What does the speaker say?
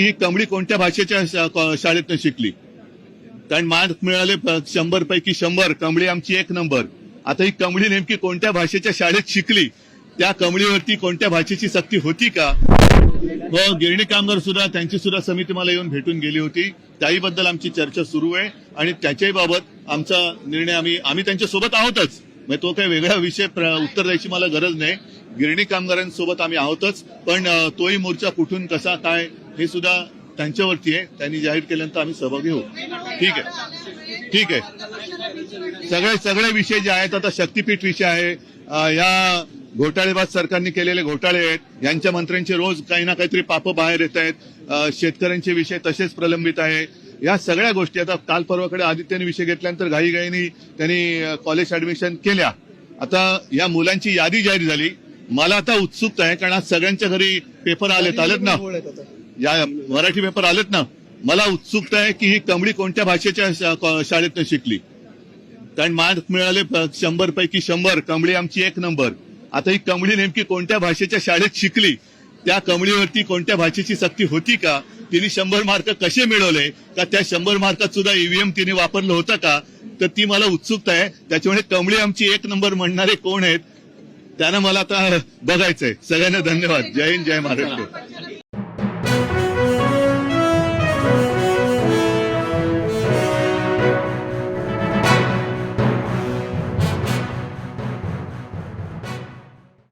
ही कमळी कोणत्या भाषेच्या शाळेतनं शिकली? कारण मार्क मिळाले शंभर पैकी शंभर. कमळी आमची एक नंबर. आता ही कमळी नेमकी कोणत्या भाषेच्या शाळेत शिकली? त्या कमळीवरती कोणत्या भाषेची सक्ती होती का? व गिरणी कामगार सुद्धा त्यांची सुद्धा समिती मला येऊन भेटून गेली होती. त्याहीबद्दल आमची चर्चा सुरू आहे आणि त्याच्याही बाबत आमचा निर्णय आम्ही आम्ही त्यांच्यासोबत आहोतच. म्हणजे तो काही वेगळा विषय उत्तर द्यायची मला गरज नाही. गिरणी कामगारांसोबत आम्ही आहोतच. पण तोही मोर्चा कुठून कसा काय हे सुद्धा त्यांच्यावरती आहे. त्यांनी जाहीर केल्यानंतर आम्ही सहभागी होऊ. ठीक आहे. ठीक आहे. सगळे सगळे विषय जे आहेत आता शक्तीपीठ विषय आहे. या घोटाळेबाज सरकारने केलेले घोटाळे आहेत. यांच्या मंत्र्यांचे रोज काही ना काहीतरी पाप बाहेर येत आहेत. शेतकऱ्यांचे विषय तसेच प्रलंबित आहे. या सगळ्या गोष्टी आता काल परवाकडे आदित्यने विषय घेतल्यानंतर घाईघाईनी त्यांनी कॉलेज ऍडमिशन केल्या. आता या मुलांची यादी जाहीर झाली. मला आता उत्सुकता आहे कारण आज सगळ्यांच्या घरी पेपर आलेत. आलेत ना? या मराठी पेपर आलेत ना मला उत्सुकता आहे की ही कमळी कोणत्या भाषेच्या शाळेतनं शिकली. कारण मार्क मिळाले शंभर पैकी शंभर कमळी आमची एक नंबर. आता ही कमळी नेमकी कोणत्या भाषेच्या शाळेत शिकली? त्या कमळीवरती कोणत्या भाषेची सक्ती होती का? तिने शंभर मार्क कसे मिळवले? का त्या शंभर मार्कात सुद्धा ईव्हीएम तिने वापरलं होतं का? तर ती मला उत्सुकता आहे. त्याच्यामुळे कमळी आमची एक नंबर म्हणणारे कोण आहेत? त्यांना मला आता बघायचंय. सगळ्यांना धन्यवाद. जय हिंद जय महाराष्ट्र.